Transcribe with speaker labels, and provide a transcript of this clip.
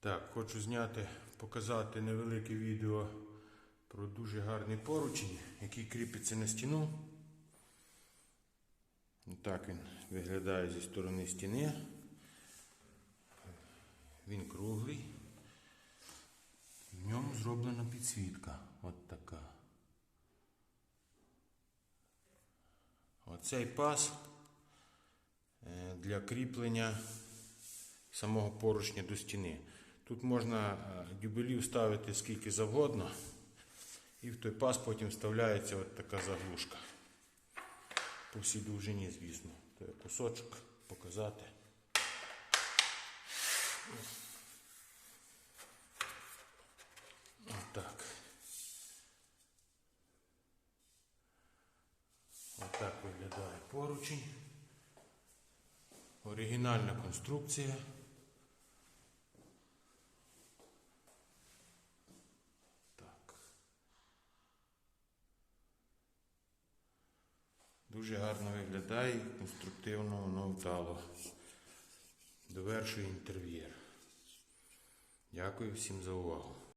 Speaker 1: Так, хочу зняти, показати невелике відео про дуже гарний поручень, який кріпиться на стіну. Так він виглядає зі сторони стіни. Він круглий. В ньому зроблена підсвітка. От така. Оцей паз е, для кріплення самого поручня до стіни. Тут можна е, дюбелів ставити скільки завгодно, і в той паз потім вставляється от така заглушка. По всій довжині, звісно. То кусочок показати. Отак. Отак виглядає поручень. Оригінальна конструкція. Дуже гарно виглядає, конструктивно воно вдало. Довершую інтер'єр. Дякую всім за увагу.